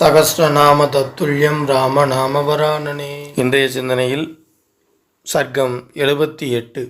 சகஸ்ரநாம தத்துல்யம் ராம நாமவராணனே இன்றைய சிந்தனையில் சர்க்கம் எழுபத்தி எட்டு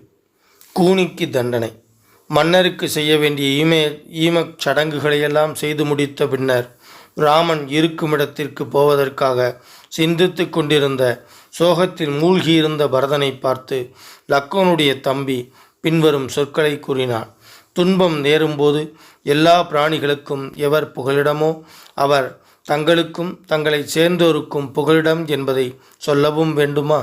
கூனிக்கு தண்டனை. மன்னருக்கு செய்ய வேண்டிய ஈமே ஈமச் சடங்குகளையெல்லாம் செய்து முடித்த பின்னர் ராமன் இருக்குமிடத்திற்கு போவதற்காக சிந்தித்து கொண்டிருந்த சோகத்தில் மூழ்கியிருந்த பரதனை பார்த்து லக்கோனுடைய தம்பி பின்வரும் சொற்களை கூறினான். துன்பம் நேரும்போது எல்லா பிராணிகளுக்கும் எவர் புகலிடமோ அவர் தங்களுக்கும் தங்களை சேர்ந்தோருக்கும் புகலிடம் என்பதை சொல்லவும் வேண்டுமா?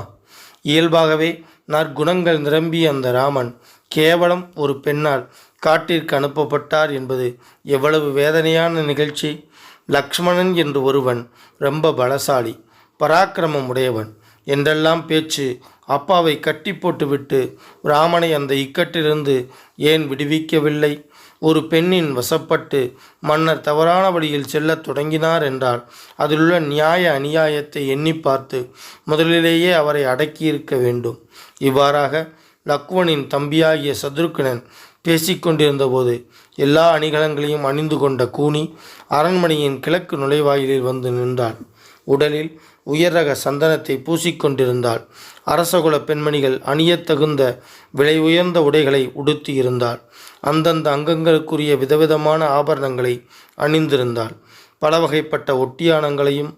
இயல்பாகவே நற்குணங்கள் நிரம்பிய அந்த ராமன் கேவலம் ஒரு பெண்ணால் காட்டிற்கு அனுப்பப்பட்டார் என்பது எவ்வளவு வேதனையான நிகழ்ச்சி. லக்ஷ்மணன் என்று ஒருவன் ரொம்ப பலசாலி பராக்கிரமம் உடையவன். என்றெல்லாம் பேச்சு அப்பாவை கட்டி போட்டுவிட்டு ராமனை அந்த இக்கட்டிலிருந்து ஏன் விடுவிக்கவில்லை? ஒரு பெண்ணின் வசப்பட்டு மன்னர் தவறான வழியில் செல்லத் தொடங்கினார் என்றால் அதிலுள்ள நியாய அநியாயத்தை எண்ணி பார்த்து முதலிலேயே அவரை அடக்கியிருக்க வேண்டும். இவ்வாறாக லக்வனின் தம்பியாகிய சத்ருக்கனன் பேசிக்கொண்டிருந்தபோது எல்லா அணிகலங்களையும் அணிந்து கொண்ட கூனி அரண்மனையின் கிழக்கு நுழைவாயிலில் வந்து நின்றாள். உடலில் உயர்ரக சந்தனத்தை பூசிக்கொண்டிருந்தாள். அரசகுல பெண்மணிகள் அணியத் தகுந்த விலை உயர்ந்த உடைகளை உடுத்தியிருந்தாள் அந்தந்த அங்கங்களுக்குரிய விதவிதமான ஆபரணங்களை அணிந்திருந்தாள். பல வகைப்பட்ட ஒட்டியானங்களையும்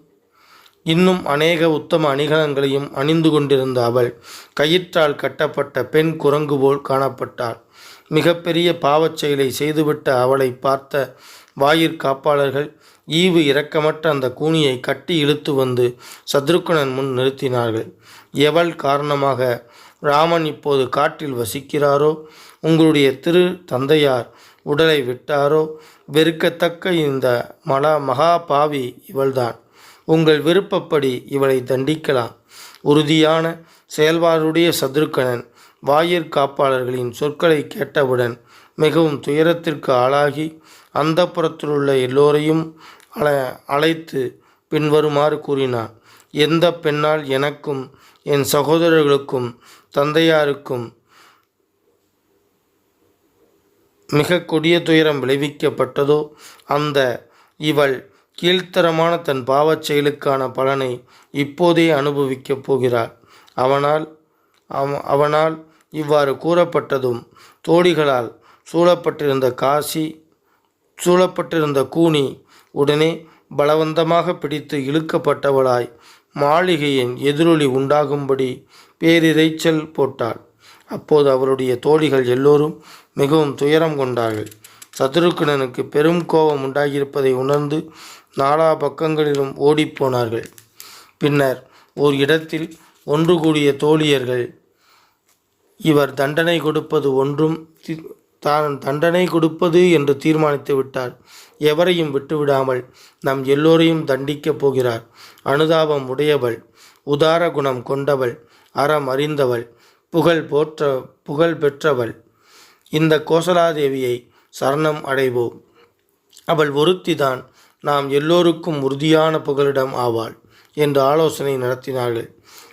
இன்னும் அநேக உத்தம அணிகலன்களையும் அணிந்து கொண்டிருந்த அவள் கயிற்றால் கட்டப்பட்ட பெண் குரங்கு போல் காணப்பட்டாள். மிகப்பெரிய பாவச் செயலை செய்துவிட்ட அவளை பார்த்த வாயிற்காப்பாளர்கள் ஈவு இரக்கமற்ற அந்த கூனியை கட்டி இழுத்து வந்து சத்ருக்கணன் முன் நிறுத்தினார்கள். எவள் காரணமாக ராமன் இப்போது காட்டில் வசிக்கிறாரோ? உங்களுடைய திரு தந்தையார் உடலை விட்டாரோ? வெறுக்கத்தக்க இந்த மலா மகா பாவி இவள்தான். உங்கள் விருப்பப்படி இவளை தண்டிக்கலாம். உறுதியான செயல்பாடுடைய சத்ருக்கணன் வாயிற் காப்பாளர்களின் சொற்களை கேட்டவுடன் மிகவும் துயரத்திற்கு ஆளாகி அந்த புறத்திலுள்ள எல்லோரையும் அழ அழைத்து பின்வருமாறு கூறினார். எந்த பெண்ணால் எனக்கும் என் சகோதரர்களுக்கும் தந்தையாருக்கும் மிக கொடிய துயரம் விளைவிக்கப்பட்டதோ அந்த இவள் கீழ்த்தரமான தன் பாவச் செயலுக்கான பலனை இப்போதே அனுபவிக்கப் போகிறாள். அவனால் அவ- அவனால் இவ்வாறு கூறப்பட்டதும் தோடிகளால் சூழப்பட்டிருந்த காசி சூழப்பட்டிருந்த கூனி உடனே பலவந்தமாக பிடித்து இழுக்கப்பட்டவளாய் மாளிகையின் எதிரொலி உண்டாகும்படி பேரிரைச்சல் போட்டாள். அப்போது அவருடைய தோழிகள் எல்லோரும் மிகவும் துயரம் கொண்டார்கள். சத்ருக்கணனுக்கு பெரும் கோபம் உண்டாகியிருப்பதை உணர்ந்து நாலா பக்கங்களிலும் ஓடிப்போனார்கள் பின்னர் ஓர் இடத்தில் ஒன்று கூடிய தோழியர்கள் இவர் தண்டனை கொடுப்பது ஒன்றும் தான் தண்டனை கொடுப்பது என்று தீர்மானித்து விட்டார். எவரையும் விட்டுவிடாமல் நம் எல்லோரையும் தண்டிக்கப் போகிறார். அனுதாபம் உடையவள் உதார குணம் கொண்டவள் அறம் அறிந்தவள் புகழ் போற்ற புகழ் பெற்றவள். இந்த கோசலாதேவியை சரணம் அடைவோம். அவள் ஒருத்திதான் நாம் எல்லோருக்கும் உறுதியான புகலிடம் ஆவாள் என்று ஆலோசனை நடத்தினார்கள்.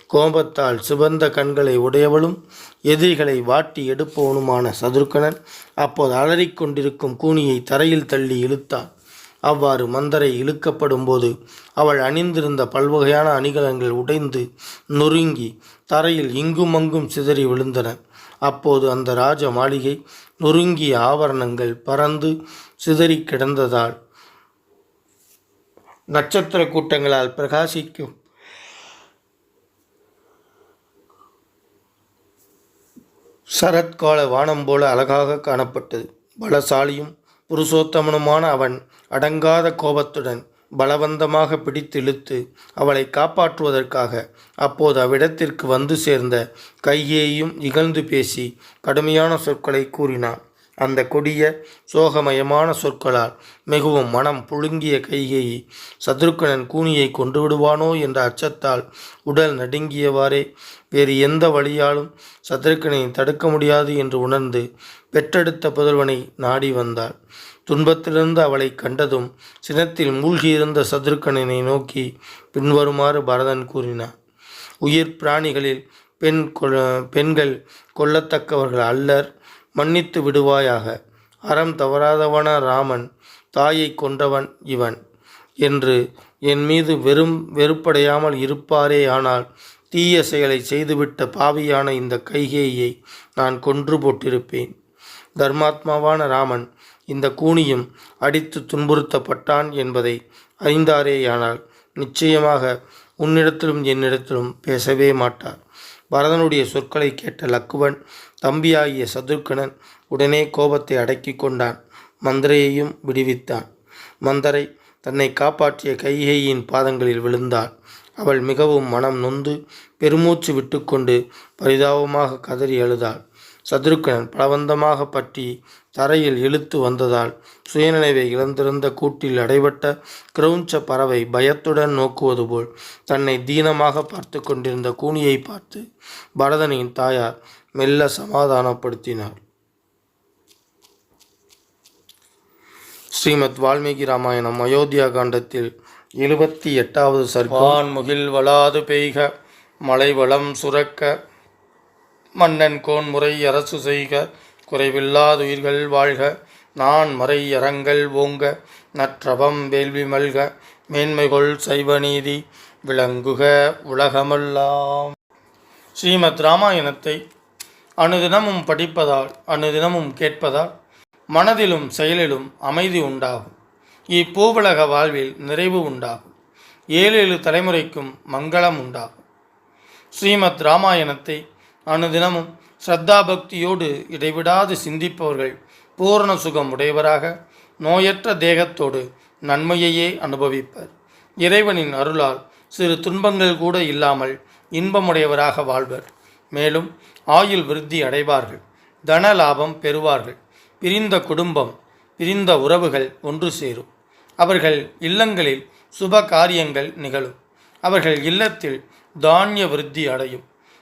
கோபத்தால் சிவந்த கண்களை உடையவளும் எதிரிகளை வாட்டி எடுப்பவனுமான சதுருக்கணன் அப்போது அலறிக்கொண்டிருக்கும் கூனியை தரையில் தள்ளி இழுத்தார் அவ்வாறு மந்தரை இழுக்கப்படும் போது அவள் அணிந்திருந்த பல்வகையான அணிகலன்கள் உடைந்து நொறுங்கி தரையில் இங்கும் அங்கும் சிதறி விழுந்தன. அப்போது அந்த ராஜ மாளிகை நொறுங்கிய ஆவரணங்கள் பறந்து சிதறி கிடந்ததால் நட்சத்திர கூட்டங்களால் பிரகாசிக்கும் சரத்கால வானம் போல அழகாக காணப்பட்டது. பலசாலியும் புருஷோத்தமனுமான அவன் அடங்காத கோபத்துடன் பலவந்தமாக பிடித்திழுத்து அவளை காப்பாற்றுவதற்காக அப்போது அவ்விடத்திற்கு வந்து சேர்ந்த கையேயும் இகழ்ந்து பேசி கடுமையான சொற்களை கூறினான். அந்த கொடிய சோகமயமான சொற்களால் மிகவும் மனம் புழுங்கிய கைகையை சத்ருக்கனன் கூனியை கொண்டு விடுவானோ என்ற அச்சத்தால் உடல் நடுங்கியவாறே வேறு எந்த வழியாலும் சத்ருக்கனை தடுக்க முடியாது என்று உணர்ந்து பெற்றெடுத்த புதல்வனை நாடி வந்தாள். துன்பத்திலிருந்து அவளை கண்டதும் சினத்தில் மூழ்கியிருந்த சத்ருக்கனனை நோக்கி பின்வருமாறு பரதன் கூறினார் உயிர் பிராணிகளில் பெண் கொ பெண்கள் கொல்லத்தக்கவர்கள் அல்லர். மன்னித்து விடுவாயாக. அறம் தவறாதவன ராமன் தாயை கொன்றவன் இவன் என்று என் மீது வெறும் வெறுப்படையாமல் இருப்பாரே ஆனால் தீய செயலை செய்துவிட்ட பாவியான இந்த கைகேயை நான் கொன்று போட்டிருப்பேன். தர்மாத்மாவான ராமன் இந்த கூனியும் அடித்து துன்புறுத்தப்பட்டான் என்பதை அறிந்தாரேயானால் நிச்சயமாக உன்னிடத்திலும் என்னிடத்திலும் பேசவே மாட்டார். பரதனுடைய சொற்களை கேட்ட லக்குவன் தம்பியாகிய சதுர்க்கணன் உடனே கோபத்தை அடக்கி கொண்டான். மந்திரையையும் விடுவித்தான். மந்தரை தன்னை காப்பாற்றிய கைகேயின் பாதங்களில் விழுந்தாள். அவள் மிகவும் மனம் நொந்து பெருமூச்சு விட்டுக்கொண்டு பரிதாபமாக கதறி அழுதாள். சத்ருக்கனன் பலவந்தமாக பற்றி தரையில் இழுத்து வந்ததால் சுயநினைவை இழந்திருந்த கூட்டில் அடைபட்ட கிரௌஞ்ச பறவை பயத்துடன் நோக்குவது போல் தன்னை தீனமாக பார்த்து கொண்டிருந்த கூனியை பார்த்து பரதனின் தாயார் மெல்ல சமாதானப்படுத்தினார். ஸ்ரீமத் வால்மீகி ராமாயணம் அயோத்தியா காண்டத்தில் எழுபத்தி எட்டாவது சர்வான் முகில் வளாது பெய்க மலை வளம் சுரக்க மன்னன் கோன்முறை அரசு செய்க குறைவில்லாதுயிர்கள் வாழ்க நான் மறை அறங்கள் ஓங்க நற்றவம் வேள்வி மல்க மேன்மைகொள் சைவநீதி விளங்குக உலகமெல்லாம். ஸ்ரீமத் ராமாயணத்தை அனுதினமும் படிப்பதால் அனுதினமும் கேட்பதால் மனதிலும் செயலிலும் அமைதி உண்டாகும். இப்பூவுலக வாழ்வில் நிறைவு உண்டாகும். ஏழேழு தலைமுறைக்கும் மங்களம் உண்டாகும். ஸ்ரீமத் ராமாயணத்தை அனுதினமும் ஸ்ரத்தா பக்தியோடு இடைவிடாது சிந்திப்பவர்கள் பூரண சுகம் உடையவராக நோயற்ற தேகத்தோடு நன்மையையே அனுபவிப்பர். இறைவனின் அருளால் சிறு துன்பங்கள் கூட இல்லாமல் இன்பமுடையவராக வாழ்வர். மேலும் ஆயுள் விருத்தி அடைவார்கள் தன லாபம் பெறுவார்கள் பிரிந்த குடும்பம் பிரிந்த உறவுகள் ஒன்று சேரும். அவர்கள் இல்லங்களில் சுப காரியங்கள் நிகழும். அவர்கள் இல்லத்தில் தானிய விருத்தி அடையும்.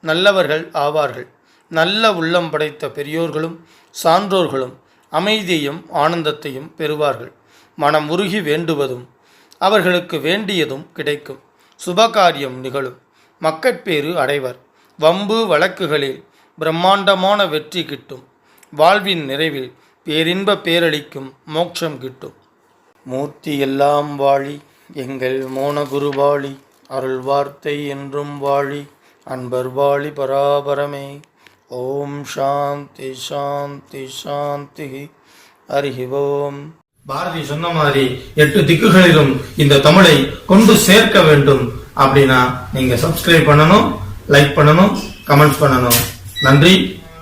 நல்லவர்கள் ஆவார்கள். நல்ல உள்ளம் படைத்த பெரியோர்களும் சான்றோர்களும் அமைதியையும் ஆனந்தத்தையும் பெறுவார்கள். மனம் உருகி வேண்டுவதும் அவர்களுக்கு வேண்டியதும் கிடைக்கும். சுபகாரியம் நிகழும். மக்கட்பேறு அடைவர். வம்பு வழக்குகளில் பிரம்மாண்டமான வெற்றி கிட்டும். வாழ்வின் நிறைவில் பேரின்ப பேரளிக்கும் மோட்சம் கிட்டும். மூர்த்தி எல்லாம் வாழி எங்கள் மோனகுரு வாழி அருள் வார்த்தை என்றும் வாழி. அன்பர் வாழி பராபரமே ஓம் சாந்தி சாந்தி சாந்தி. ஹரி ஓம். பாரதி சொன்ன மாதிரி எட்டு திக்குகளிலும் இந்த தமிழை கொண்டு சேர்க்க வேண்டும் அப்படின்னா நீங்க சப்ஸ்கிரைப் பண்ணணும் லைக் பண்ணணும் கமெண்ட்ஸ் பண்ணணும். நன்றி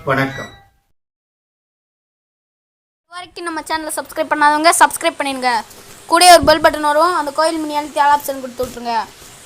வணக்கம். வரைக்கும் நம்ம சேனலை சப்ஸ்கிரைப் பண்ணாதவங்க சப்ஸ்கிரைப் பண்ணிடுங்க. கூடயே ஒரு பெல் பட்டன் வரும் அந்த கோயில் மணி அழுத்தி ஆல் ஆப்ஷன் கொடுத்து விட்ருங்க